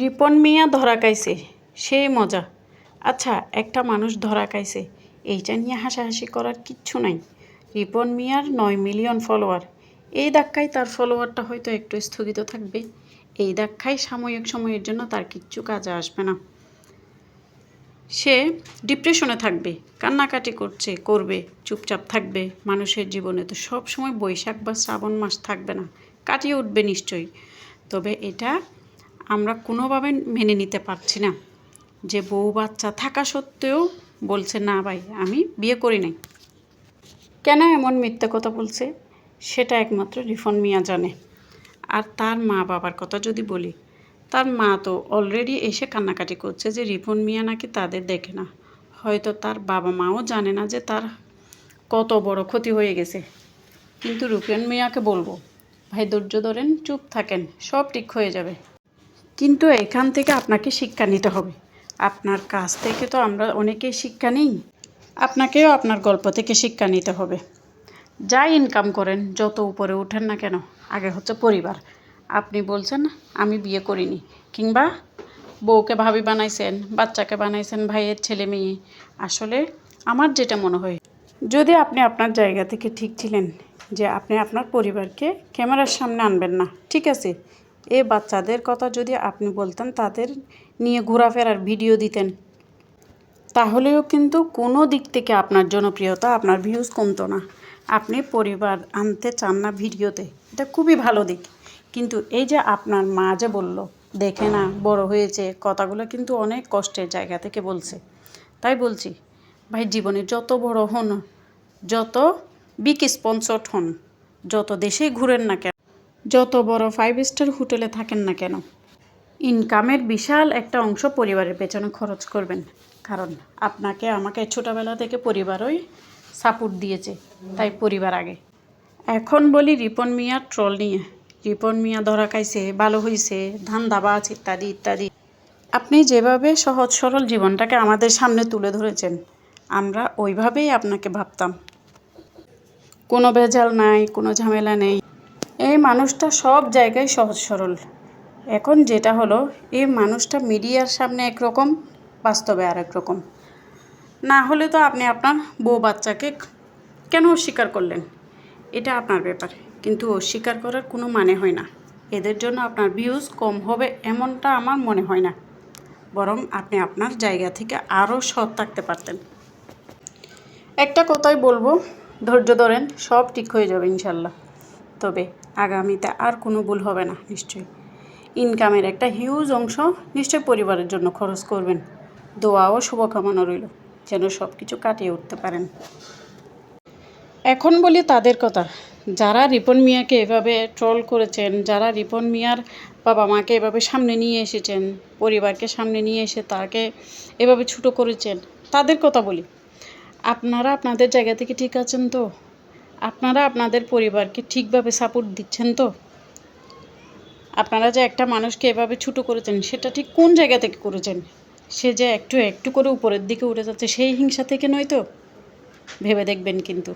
রিপন মিয়া ধরা খাইছে, সেই মজা। আচ্ছা একটা মানুষ ধরা খাইছে, এইটা নিয়ে হাসাহাসি করার কিচ্ছু নাই। রিপন মিয়ার নয় মিলিয়ন ফলোয়ার। এই ধাক্কায় তার ফলোয়ারটা হয়তো একটু স্থগিত থাকবে। এই ধাক্কায় সাময়িক সময়ের জন্য তার কিচ্ছু কাজে আসবে না। সে ডিপ্রেশনে থাকবে, কান্নাকাটি করছে, করবে, চুপচাপ থাকবে। মানুষের জীবনে তো সব সময় বৈশাখ বা শ্রাবণ মাস থাকবে না, কাটিয়ে উঠবে নিশ্চয়ই। তবে এটা আমরা কোনোভাবে মেনে নিতে পারছি না। যে বউ বাচ্চা থাকা সত্ত্বেও বলছে, না ভাই, আমি বিয়ে করি নাই। কেন এমন মিথ্যা কথা বলছে? সেটা একমাত্র রিফন মিয়া জানে। আর তার মা বাবার কথা যদি বলি, তার মা তো অলরেডি এসে কান্নাকাটি করছে যে রিফন মিয়া নাকি তাদের দেখে না। হয়তো তার বাবা মাও জানে না যে তার কত বড় ক্ষতি হয়ে গেছে। কিন্তু রুপিয়ান মিয়াকে বলব, ভাই, ধৈর্য ধরেন, চুপ থাকেন, সব ঠিক হয়ে যাবে। কিন্তু এখান থেকে আপনাকে শিক্ষা নিতে হবে। আপনার কাছ থেকে তো আমরা অনেকেই শিক্ষা নিই। আপনাকেও আপনার গল্প থেকে শিক্ষা নিতে হবে। যা ইনকাম করেন, যত উপরে ওঠেন না কেন, আগে হচ্ছে পরিবার। আপনি বলছেন, আমি বিয়ে করিনি। কিংবা, বউকে ভাবি বানাইছেন, বাচ্চাকে বানাইছেন, ভাইয়ের ছেলে মেয়ে। আসলে আমার যেটা মনে হয়, যদি আপনি আপনার জায়গা থেকে ঠিক ছিলেন যে আপনি আপনার পরিবারকে ক্যামেরার সামনে আনবেন না, ঠিক আছে? এই বাচ্চাদের কথা যদি আপনি বলতেন, তাদের নিয়ে ঘোরাফেরার ভিডিও দিতেন। তাহলেও কিন্তু কোনো দিক থেকে আপনার জনপ্রিয়তা, আপনার ভিউজ কমতো না। আপনি পরিবার আনতে চান না ভিডিওতে। এটা খুবই ভালো দিক। কিন্তু এই যে আপনার মা যে বলল, দেখে না, বড় হয়েছে, কথাগুলো কিন্তু অনেক কষ্টের জায়গা থেকে বলছে। তাই বলছি, ভাই, জীবনে যত বড় হন, যত বিগ স্পন্সর্ড হন, যত দেশেই ঘুরেন না কেন যত বড় ফাইভ স্টার হোটেলে থাকেন না কেন ইনকামের বিশাল একটা অংশ পরিবারের পেছনে খরচ করবেন। কারণ আপনাকে আমাকে ছোটোবেলা থেকে পরিবারই সাপোর্ট দিয়েছে, তাই পরিবার আগে। এখন বলি রিপন মিয়া ট্রল নিয়ে, রিপন মিয়া ধরা খাইছে, ভালো হয়েছে ধান দাবাজ ইত্যাদি ইত্যাদি। আপনি যেভাবে সহজ সরল জীবনটাকে আমাদের সামনে তুলে ধরেছেন, আমরা ওইভাবেই আপনাকে ভাবতাম। কোনো ভেজাল নাই, কোনো ঝামেলা নেই মানুষটা সব জায়গায় সহজ সরল। এখন যেটা হলো এই মানুষটা মিডিয়ার সামনে একরকম, বাস্তবে আর রকম। না হলে তো আপনি আপনার বউ বাচ্চাকে কেন অস্বীকার করলেন? এটা আপনার ব্যাপার। কিন্তু অস্বীকার করার কোনো মানে হয় না। এদের জন্য আপনার ভিউজ কম হবে এমনটা আমার মনে হয় না। বরং আপনি আপনার জায়গা থেকে আরও সৎ থাকতে পারতেন। একটা কথাই বলব, ধৈর্য ধরেন, সব ঠিক হয়ে যাবে ইনশাল্লাহ। তবে আগামীতে আর কোনো ভুল হবে না, নিশ্চয়ই। ইনকামের একটা হিউজ অংশ নিশ্চয়ই পরিবারের জন্য খরচ করবেন। দোয়া ও শুভকামনা রইল, যেন সব কিছু কাটিয়ে উঠতে পারেন। এখন বলি তাদের কথা। যারা রিপন মিয়াকে এভাবে ট্রল করেছেন, যারা রিপন মিয়ার বাবা মাকে এভাবে সামনে নিয়ে এসেছেন, পরিবারকে সামনে নিয়ে এসে তাকে এভাবে ছোটো করেছেন, তাদের কথা বলি। আপনারা আপনাদের জায়গা থেকে ঠিক আছেন তো? আপনারা আপনাদের পরিবারকে ঠিকভাবে সাপোর্ট দিচ্ছেন তো? আপনারা যে একটা মানুষকে এভাবে ছুটো করেছেন, সেটা ঠিক কোন জায়গা থেকে করেছেন? সে যে একটু একটু করে উপরের দিকে উঠে যাচ্ছে, সেই হিংসা থেকে নয় তো? ভেবে দেখবেন কিন্তু।